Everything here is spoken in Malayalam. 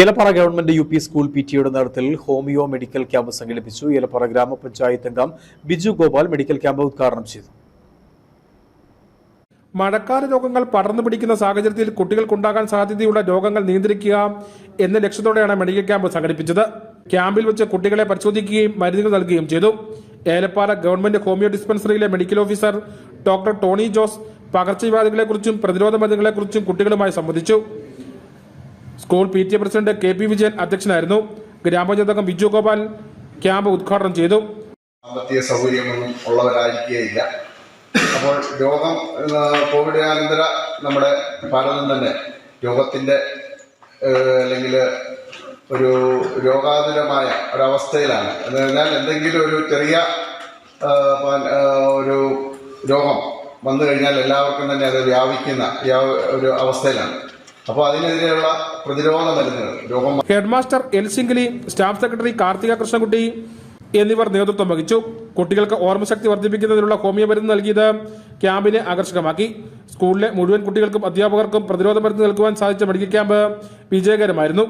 Elappara government U P school P ടിയുടെ നേതൃത്വത്തിൽ ഹോമിയോ മെഡിക്കൽ ക്യാമ്പ് സംഘടിപ്പിച്ചു. ഏലപ്പാറ ഗ്രാമപഞ്ചായത്ത് അംഗം ബിജു ഗോപാൽ മെഡിക്കൽ ക്യാമ്പ് ഉദ്ഘാടനം ചെയ്തു. മഴക്കാല രോഗങ്ങൾ പടർന്നു പിടിക്കുന്ന സാഹചര്യത്തിൽ കുട്ടികൾക്കുണ്ടാകാൻ സാധ്യതയുള്ള രോഗങ്ങൾ നിയന്ത്രിക്കുക എന്ന ലക്ഷ്യത്തോടെയാണ് മെഡിക്കൽ ക്യാമ്പ് സംഘടിപ്പിച്ചത്. ക്യാമ്പിൽ വെച്ച് കുട്ടികളെ പരിശോധിക്കുകയും മരുന്നുകൾ നൽകുകയും ചെയ്തു. Elappara government homeo ഡിസ്പെൻസറിയിലെ medical officer doctor Tony Jose പകർച്ചവ്യാധികളെക്കുറിച്ചും പ്രതിരോധ മരുന്നുകളെക്കുറിച്ചും കുട്ടികളുമായി സംവദിച്ചു. School P T A president K P Vijayan അധ്യക്ഷനായിരുന്നു. അംഗം ബിജു ഗോപാൽ ക്യാമ്പ് ഉദ്ഘാടനം ചെയ്തു. സാമ്പത്തിക സൗകര്യമൊന്നും ഉള്ളവരായിരിക്കുകയില്ല. അപ്പോൾ രോഗം കോവിഡാനന്തര നമ്മുടെ ഭാരതം തന്നെ രോഗത്തിന്റെ അല്ലെങ്കിൽ ഒരു രോഗാതുരമായ ഒരവസ്ഥയിലാണ്. എന്ന് പറഞ്ഞാൽ എന്തെങ്കിലും ഒരു ചെറിയ ഒരു രോഗം വന്നു കഴിഞ്ഞാൽ എല്ലാവർക്കും തന്നെ അത് വ്യാപിക്കുന്ന ഒരു അവസ്ഥയിലാണ്. അപ്പോൾ അതിനെതിരെയുള്ള പ്രതിരോധ മരുന്നുകൾ headmaster L Singly staff secretary Karthika Krishnankutty എന്നിവർ നേതൃത്വം വഹിച്ചു. കുട്ടികൾക്ക് ഓർമ്മശക്തി വർദ്ധിപ്പിക്കുന്നതിനുള്ള ഹോമിയോ മരുന്ന് നൽകിയത് ക്യാമ്പിനെ ആകർഷകമാക്കി. സ്കൂളിലെ മുഴുവൻ കുട്ടികൾക്കും അധ്യാപകർക്കും പ്രതിരോധ മരുന്ന് നൽകുവാൻ സാധിച്ച മെഡിക്കൽ ക്യാമ്പ് വിജയകരമായിരുന്നു.